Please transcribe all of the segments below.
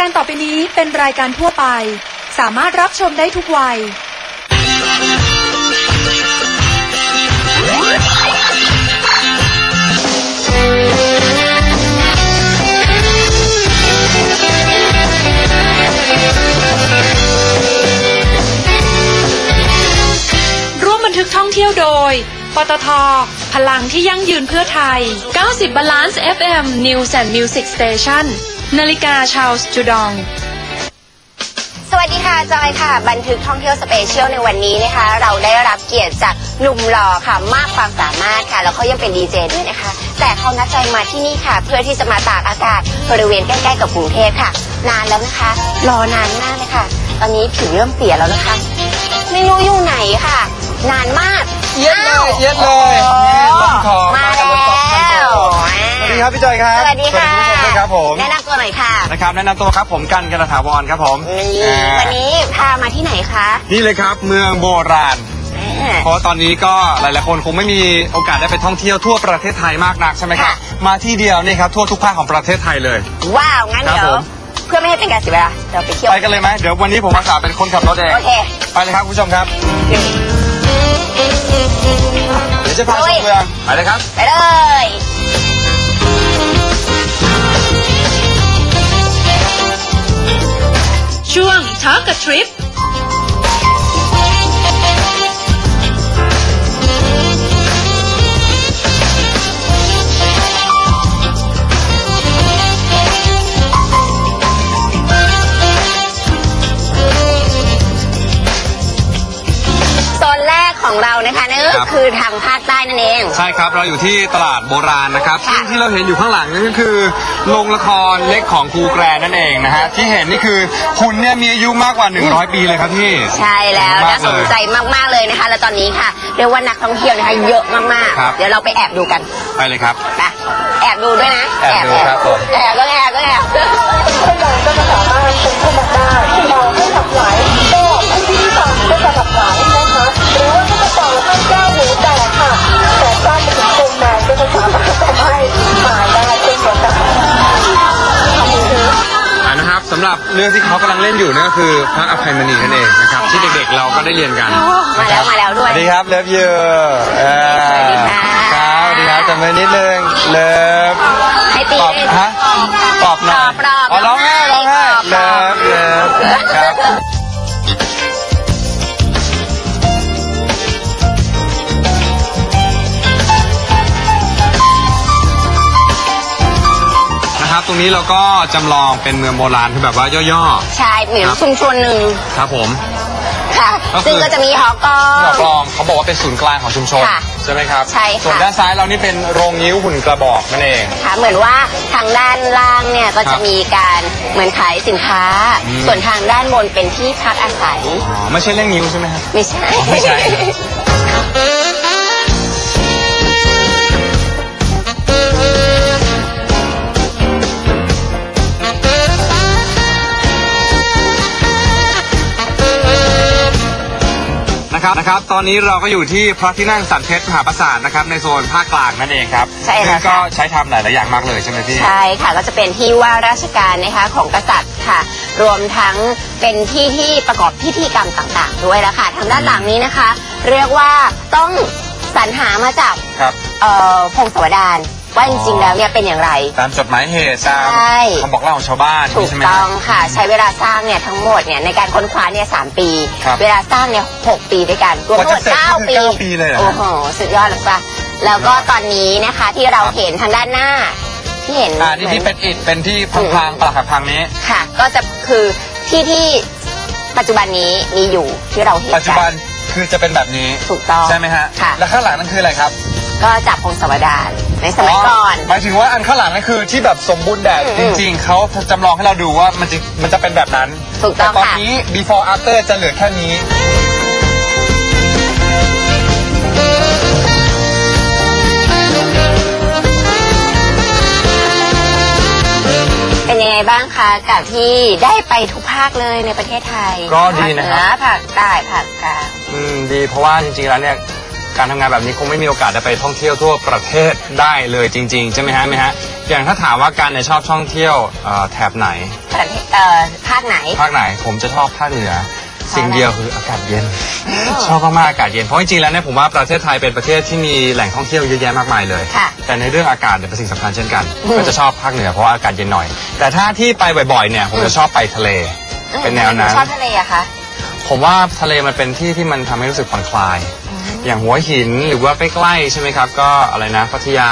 การต่อไปนี้เป็นรายการทั่วไป สามารถรับชมได้ทุกวัย ร่วมบันทึกท่องเที่ยวโดย ปตท พลังที่ยั่งยืนเพื่อไทย 90 Balance FM News and Music Station นาฬิกาชาวสจูดอง สวัสดีค่ะ จอยค่ะ บันทึกท่องเที่ยวสเปเชียลในวันนี้นะคะ เราได้รับเกียรติจากหนุ่มหล่อค่ะ มากความสามารถค่ะ แล้วเขายังเป็นดีเจด้วยนะคะ แต่เขานัดจอยมาที่นี่ค่ะ เพื่อที่จะมาตากอากาศบริเวณใกล้ๆกับกรุงเทพค่ะ นานแล้วนะคะ รอนานมากเลยค่ะ ตอนนี้ผิวเริ่มเปลี่ยนแล้วนะคะ ไม่รู้อยู่ไหนค่ะ นานมากเย็ดเลยอ้าวเย็ดเลยโอ้นี่ต้นคอมามากัแล้บวบนโต๊ะครับผมสวัสดีครับพี่จอยครับ สวัสดีค่ะ สวัสดีผู้ชมด้วย ครับผมแนะนำตัวหน่อยค่ะนะครับแนะนำตัวครับผมกันกันถาวรครับผมนี่อ่าวันนี้พามาที่ไหนคะนี่เลยครับเมืองโบราณอ่าเพราะตอนนี้ก็หลาย ๆ คนคงไม่มีโอกาสได้ไปท่องเที่ยวทั่วประเทศไทยมากนักใช่ไหมครับค่ะมาที่เดียวนี่ครับทั่วทุกภาคของประเทศไทยเลย ว้าว งั้นครับเดี๋ยวผมเพื่อไม่ให้เป็นการเสียเวลาเราไปเที่ยว ไปกันเลยไหมเดี๋ยววันนี้ผมอาสาเป็นคนขับรถเองโอเคไปเลยครับคุณผู้ชมครับเดี๋ยวจะพาชลุมยเมืองไปเลยครับ ไปเลย ช่วง Talk a Trip ครัก็บคือทางภาคใต้นั่นเอง ใช่ครับเราอยู่ที่ตลาดโบราณนะครับค่ะซึ่งที่เราเห็นอยู่ข้างหลังนั่นก็คือโรงละครเล็กของครูแกรนนั่นเองนะฮะที่เห็นนี่คือคุณเนี่ยมีอายุมากกว่า 100 ปีเลยครับพี่ ใช่แล้วมากน่าสนเลยใจมากๆเลยนะคะ แล้วตอนนี้ค่ะเรียกว่านักท่องเที่ยวนะคะเยอะมากครับ ๆ เดี๋ยวเราไปแอบดูกัน ไปเลยครับ ไปแอบดูด้วยนะแอบดูครับผม แอบก็แอบ สำหรับเรื่องที่เขากำลังเล่นอยู่นั่นก็คือพระอภัยมณีนั่นเองนะครับที่เด็กๆเราก็ได้เรียนกันมาแล้วมาแล้วด้วยสวัสดีครับเลิฟยูสวัสดีค่ะ ครับสวัสดีครับจำไว้นิดนึงเลิฟให้ตีตอบให้ฮะตอบหน่อยปลอบอ๋อร้องไห้ร้องไห้ปลเลิอบฟเลิฟครับนะครับ ตรงนี้เราก็จำลองเป็นเมืองโบราณคือแบบว่าย่อ ใช่เหมือนครับ ชุมชนหนึ่งๆ ครับผม ค่ะ ก็คือ ซึ่งก็จะมีหอกอหอกลองเขาบอกว่าเป็นศูนย์กลางของชุมชน ค่ะใช่ไหมครับใช่ค่ะ ส่วนด้านซ้ายเรานี่เป็นโรงนิ้วหุ่นกระบอกนั่นเอง ค่ะเหมือนว่าทางด้านล่างเนี่ยก็ครัจะบมีการเหมือนขายสินค้า อืม ส่วนทางด้านบนเป็นที่พักอาศัย อ๋อไม่ใช่เรื่องนิ้วใช่ไหมครับ ไม่ใช่ ไม่ใช่ นะครับนะครับ ตอนนี้เราก็อยู่ที่พระที่นั่งสันเพชรมหาปราสาทนะครับในโซนภาคกลางนั่นเองครับใช่ค่ะซึ่งก็ใช้ทำหลาย ๆ อย่างมากเลยใช่ไหมพี่ ใช่ค่ะก็จะเป็นที่ว่าราชการนะคะของกษัตริย์ค่ะ รวมทั้งเป็นที่ที่ประกอบพิธีกรรมต่างๆ ด้วยละค่ะทางด้านหลังนี้นะคะ เรียกว่าต้องสรรหามาจากครับ เอ่อพงศาวดาร ว่าจริงๆแล้วเนี่ยเป็นอย่างไร ตามจดหมายเหตุตามใช่ คำบอกเล่าของชาวบ้านถูกใช่ไหมต้องรับค่ะ ใช้เวลาสร้างเนี่ยทั้งหมดเนี่ยในการค้นคว้าเนี่ยสามปี ครับเวลาสร้างเนี่ยหกปีด้วยกันรวมทั้งหมดกว่าจะเสร็จเก้าก็คือปีเก้าปีเลยเหรอโอ้โหสุดยอดเลยปะแล้วก็ตอนนี้นะคะที่เราเห็นทางด้านหน้า ที่เห็นอ่านี่ที่เป็นอิฐเป็นที่พังๆปลักหักพังนี้ ค่ะ ก็จะคือที่ที่ปัจจุบันนี้มีอยู่ที่เราเห็นปัจจุบันคือจะเป็นแบบนี้ ถูกต้องใช่ไหมฮะ ค่ะ แล้วข้างหลังนั่นคืออะไรครับ ก็จากพงศาวดาร ในสมัยก่อน หมายถึงว่าอันข้างหลังนั่นคือที่แบบสมบูรณ์แบบอืจมริง ๆ เขาจำลองให้เราดูว่ามันจะมันจะเป็นแบบนั้นถูกต้องแต่ตอนค่ะ นี้ before after จะเหลือแค่นี้ เป็นยังไงบ้างคะกับที่ได้ไปทุกภาคเลยในประเทศไทยก็ดีนะครับ ภาเหอภาคใต้ภาคกลาง อืมดีเพราะว่าจริงๆแล้วเนี่ย การทำงานแบบนี้คงไม่มีโอกาสได้ไปท่องเที่ยวทั่วประเทศได้เลยจริงๆใช่ไหมฮะไหมฮะอย่างถ้าถามว่าการเนี่ยชอบท่องเที่ยวเอ่อแถบไหนประเทศเอ่อภาคไหน ภาคไหนผมจะชอบภาคเหนือ สิ่งเดียวคืออากาศเย็นอ๋อชอบมากๆอากาศเย็นเพราะจริงๆแล้วเนี่ยผมว่าประเทศไทยเป็นประเทศที่มีแหล่งท่องเที่ยวเยอะแยะมากมายเลย ค่ะ แต่ในเรื่องอากาศเนี่ยเป็นสิ่งสำคัญเช่นกัน อืมก็จะชอบภาคเหนือเพราะว่าอากาศเย็นหน่อย แต่ถ้าที่ไปบ่อยๆเนี่ยผมจะชอบไปทะเล เป็นแนวนั้น ชอบทะเลอะคะ ผมว่าทะเลมันเป็นที่ที่มันทำให้รู้สึกผ่อนคลาย อย่างหัวหินหรือว่าใกล้ๆใช่ไหมครับ ก็อะไรนะพัทยา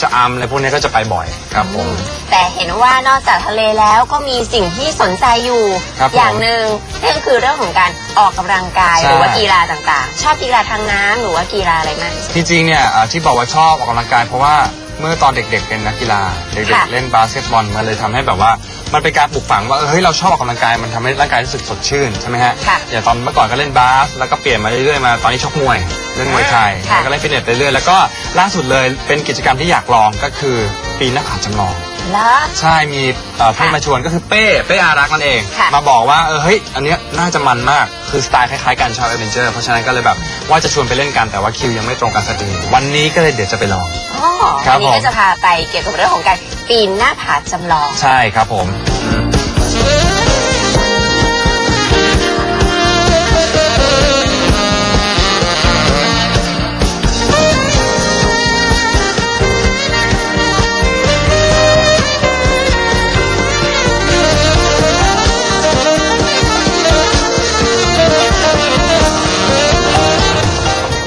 ชะอำอะไรพวกนี้ก็จะไปบ่อยครับผม แต่เห็นว่านอกจากทะเลแล้วก็มีสิ่งที่สนใจอยู่ครับผมอย่างหนึ่งนั่นก็คือเรื่องของการออกกำลังกายใช่ หรือว่ากีฬาต่างๆ ชอบกีฬาทางน้ำหรือว่ากีฬาอะไรมากที่สุดจริงๆเนี่ยเอ่อที่บอกว่าชอบออกกำลังกายเพราะว่า เมื่อตอนเด็กๆเป็นนักกีฬาเด็กค่ะๆเล่นบาสเกตบอลมันเลยทำให้แบบว่ามันเป็นการปลูกฝังว่าเออเฮ้ยเราชอบออกกำลังกายมันทำให้ร่างกายรู้สึกสดชื่นใช่ไหมฮะค่ะอย่างตอนเมื่อก่อนก็เล่นบาสแล้วก็เปลี่ยนมาเรื่อยๆมาตอนนี้ชกมวยเล่นมวยไทยค่ะ แล้วก็เล่นฟิตเนสไปเรื่อยแล้วก็ล่าสุดเลยเป็นกิจกรรมที่อยากลองก็คือปีนหน้าผาจำลองแล้วใช่ มีเอ่อเพื่อนมาชวนก็คือเป้ เป้อารักษ์นั่นเอง ค่ะมาบอกว่า เออ เฮ้ย อันเนี้ยน่าจะมันมาก คือสไตล์คล้ายๆกันชอบเอเวนเจอร์ เพราะฉะนั้นก็เลยแบบ ว่าจะชวนไปเล่นกันแต่ว่าคิวยังไม่ตรงกันสักที วันนี้ก็เลยเดี๋ยวจะไปลอง อ๋อครับวันนี้ผม ก็จะพาไปเกี่ยวกับเรื่องของการปีนหน้าผาจำลอง ใช่ครับผม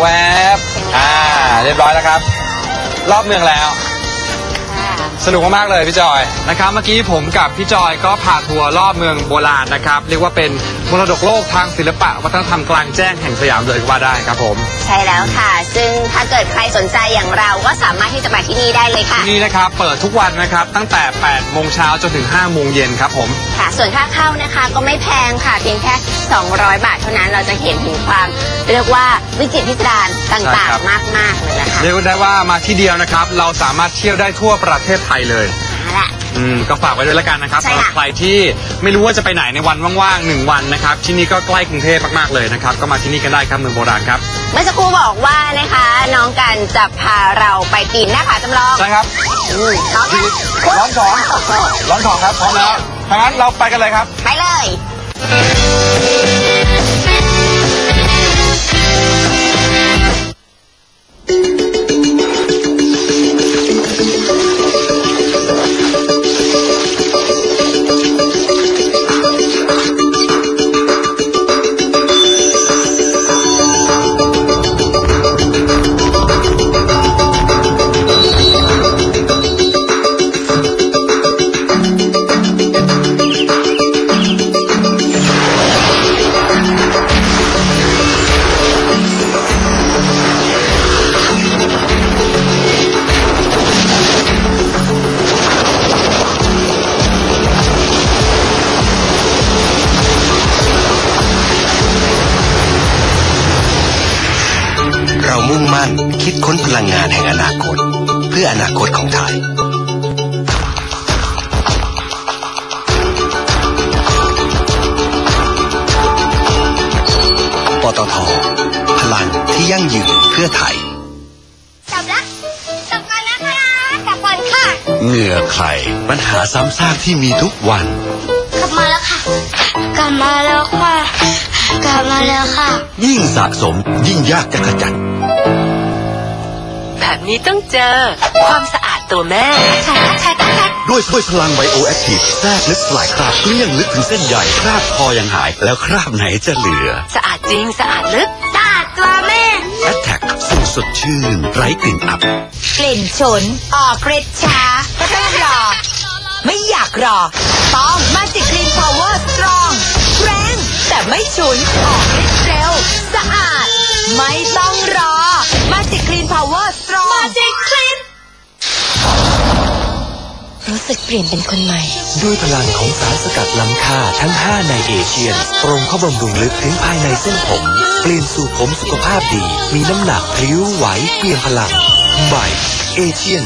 แวบอ่า เรียบร้อยแล้วครับ รอบเมืองแล้ว สนุกมากๆเลยพี่จอยนะครับ เมื่อกี้ผมกับพี่จอยก็พาทัวร์รอบเมืองโบราณนะครับ เรียกว่าเป็นมรดกโลกทางศิลปะวัฒนธรรมกลางแจ้งแห่งสยามเลยก็ว่าได้ครับผม ใช่แล้วค่ะ ซึ่งถ้าเกิดใครสนใจอย่างเราก็สามารถที่จะมาที่นี่ได้เลยค่ะ ที่นี่นะครับ เปิดทุกวันนะครับตั้งแต่ 8 โมงเช้าจนถึง 5 โมงเย็นครับผม ค่ะ ส่วนค่าเข้านะคะก็ไม่แพงค่ะ เพียงแค่ 200 บาทเท่านั้นเราจะเห็นถึงความ เรียกว่าวิจิตรพิสดารใช่ต่างครับ ๆ มาก ๆ เลยนะคะเรียกได้ว่ามาที่เดียวนะครับ เราสามารถเที่ยวได้ทั่วประเทศไทยเลย เอาล่ะ อืมก็ฝากไว้ด้วยแล้วกันนะครับใช่สำหค่ะ รับใครที่ไม่รู้ว่าจะไปไหนในวันว่างๆหนึ่งวันนะครับที่นี่ก็ใกล้กรุงเทพมากๆเลยนะครับก็มาที่นี่กันได้ครับเมืองโบราณครับเมื่อสักครู่บอกว่านะคะ น้องกันจะพาเราไปปีนหน้าผาจำลองใช่ครับอืมน้องกันร้อนสองร้อนสองครับพร้อมแล้วถ้างั้นเราไปกันเลยครับ ไปเลย พื่ออนาคตของไทยปตทพลังที่ยั่งยืนเพื่อไทยจับละจับก่อนนะคะจับก่อนค่ะ เหงื่อใครปัญหาซ้ำซากที่มีทุกวัน กลับมาแล้วค่ะ กลับมาแล้วค่ะ กลับมาแล้วค่ะ ยิ่งสะสมยิ่งยากจะขจัด แบบนี้ต้องเจอ ความสะอาดตัวแม่ใช่ค่ะใช่ค่ะใช่ด้วยช่วยพลังไบโอแอคทีฟแทรกลึกสลายคราบเกลี้ยงลึกถึงเส้นใหญ่คราบพอยังหาย แล้วคราบไหนจะเหลือ สะอาดจริงสะอาดลึกสะอาดตัวแม่แอตแทกสูตรสดชื่น ไร้กลิ่นอับ กลิ่นฉุนออกฤทธิ์ช้าก็ต้องรอ ไม่อยากรอ ต้องมาจิกรีนพาวเวอร์สตรองแรงแต่ไม่ฉุนออกฤทธิ์เร็ว สะอาด ไม่ต้องรอ มาจิกรีนพาวเวอร์ สึกเปลี่ยนเป็นคนใหม่ ด้วยพลังของสารสกัดล้ำค่าทั้ง 5 ในเอเชียนตรงเข้าบำรุงลึกถึงภายในเส้นผม เปลี่ยนสู่ผมสุขภาพดี มีน้ำหนักพริ้วไหวเปลี่ยนพลังใหม่เอเชียน